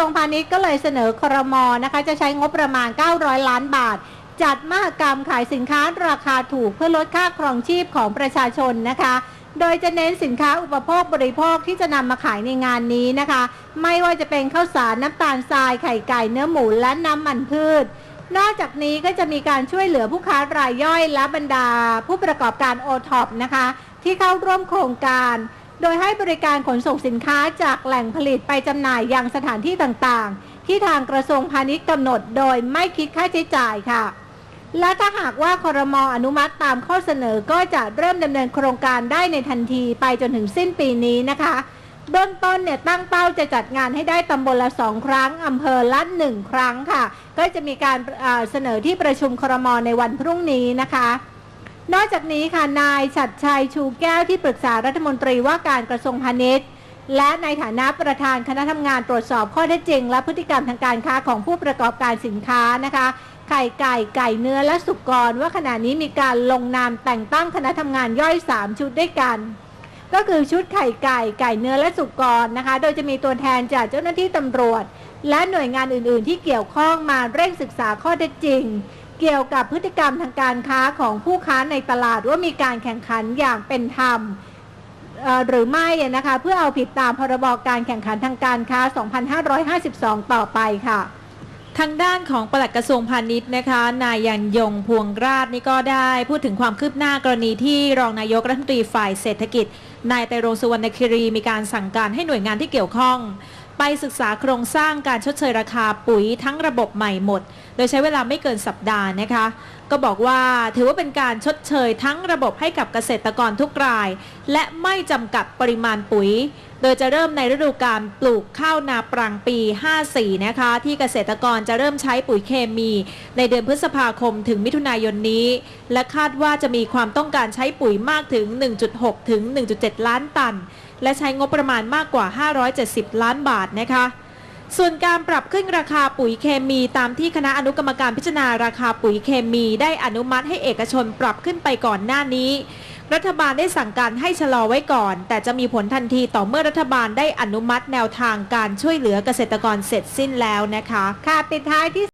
วงพาณิชย์ก็เลยเสนอครมนะคะ จะใช้งบประมาณ 900 ล้านบาท จัดมหกรรมขายสินค้าราคาถูกเพื่อลดค่าครองชีพของประชาชนนะคะ โดยจะเน้นสินค้าอุปโภคบริโภคที่จะนำมาขายในงานนี้นะคะ ไม่ว่าจะเป็นข้าวสารน้ำตาลทรายไข่ไก่เนื้อหมูและน้ำมันพืชนอกจากนี้ก็จะมีการช่วยเหลือผู้ค้ารายย่อยและบรรดาผู้ประกอบการโอท็อปนะคะ ที่เข้าร่วมโครงการ โดยให้บริการขนส่งสินค้าจากแหล่งผลิตไปจำหน่ายยังสถานที่ต่างๆ ที่ทางกระทรวงพาณิชย์กำหนดโดยไม่คิดค่าใช้จ่ายค่ะ และถ้าหากว่าคอรมออนุมัติตามข้อเสนอก็จะเริ่มดำเนินโครงการได้ในทันทีไปจนถึงสิ้นปีนี้นะคะเบื้องต้นเนี่ยตั้งเป้าจะจัดงานให้ได้ตำบลละสองครั้งอำเภอละหนึ่งครั้งค่ะ ก็จะมีการเสนอที่ประชุมครมในวันพรุ่งนี้นะคะ นอกจากนี้ค่ะนายฉัดชัยชูแก้วที่ปรึกษารัฐมนตรีว่าการกระทรวงพาณิชย์ และในฐานะประธานคณะทำงานตรวจสอบข้อเท็จจริง และพฤติกรรมทางการค้าของผู้ประกอบการสินค้านะคะไข่ไก่ไก่เนื้อและสุกร ว่าขณะนี้มีการลงนามแต่งตั้งคณะทำงานย่อย 3 ชุดด้วยกัน ก็คือชุดไข่ไก่ไก่เนื้อและสุกรนะคะ โดยจะมีตัวแทนจากเจ้าหน้าที่ตำรวจ และหน่วยงานอื่น ๆ ที่เกี่ยวข้องมาเร่งศึกษาข้อเท็จจริง เกี่ยวกับพฤติกรรมทางการค้าของผู้ค้าในตลาดว่ามีการแข่งขันอย่างเป็นธรรมหรือไม่นะคะเพื่อเอาผิดตามพรบการแข่งขันทางการค้า 2552 ต่อไปค่ะทางด้านของปลัดกระทรวงพาณิชย์นะคะ นายยันยงพวงราชนี่ก็ได้พูดถึงความคืบหน้ากรณีที่รองนายกรัฐมนตรีฝ่ายเศรษฐกิจ นายไตรรงสุวรรณคิรีมีการสั่งการให้หน่วยงานที่เกี่ยวข้อง ไปศึกษาโครงสร้างการชดเชยราคาปุ๋ยทั้งระบบใหม่หมด โดยใช้เวลาไม่เกินสัปดาห์นะคะ ก็บอกว่าถือว่าเป็นการชดเชยทั้งระบบให้กับเกษตรกรทุกราย และไม่จำกัดปริมาณปุ๋ย โดยจะเริ่มในฤดูการปลูกข้าวนาปรังปี 54 นะคะ ที่เกษตรกรจะเริ่มใช้ปุ๋ยเคมีในเดือนพฤษภาคมถึงมิถุนายนนี้ และคาดว่าจะมีความต้องการใช้ปุ๋ยมากถึง 1.6 ถึง 1.7 ล้านตัน และใช้งบประมาณมากกว่า 570 ล้านบาทนะคะส่วนการปรับขึ้นราคาปุ๋ยเคมีตามที่คณะอนุกรรมการพิจารณาราคาปุ๋ยเคมี ได้อนุมัติให้เอกชนปรับขึ้นไปก่อนหน้านี้ รัฐบาลได้สั่งการให้ชะลอไว้ก่อน แต่จะมีผลทันทีต่อเมื่อรัฐบาลได้อนุมัติแนวทางการช่วยเหลือเกษตรกรเสร็จสิ้นแล้วนะคะค่ะปิดท้ายที่